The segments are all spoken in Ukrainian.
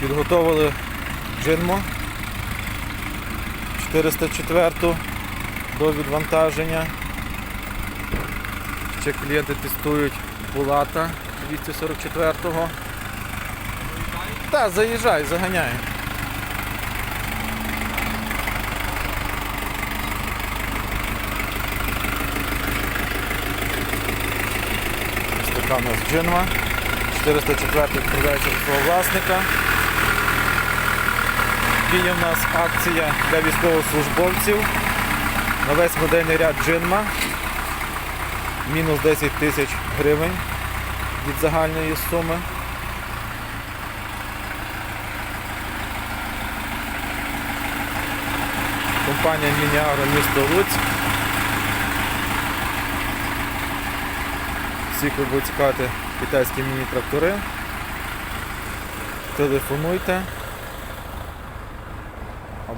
Підготовили джинмо 404 до відвантаження. Ще клієнти тестують Булата 244-го. Та, заїжджай, заганяй. Ось така у нас джинма. 404 відправляється до свого власника. Діє в нас акція для військовослужбовців. На весь модельний ряд джинма. Мінус 10 тисяч гривень від загальної суми. Компанія Мініагро місто Луцьк. Всіх будуть цікавити китайські міні-трактори. Телефонуйте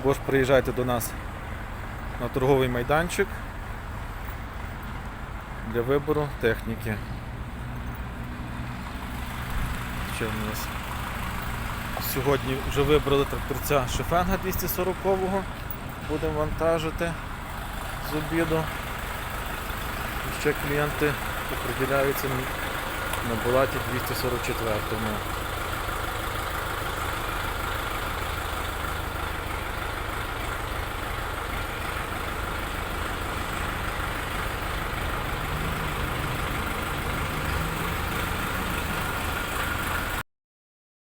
або ж приїжджайте до нас на торговий майданчик для вибору техніки. Ще в нас сьогодні вже вибрали тракторця Шефенга 240-го. Будемо вантажити з обіду. І ще клієнти определяються на Булаті 244-му.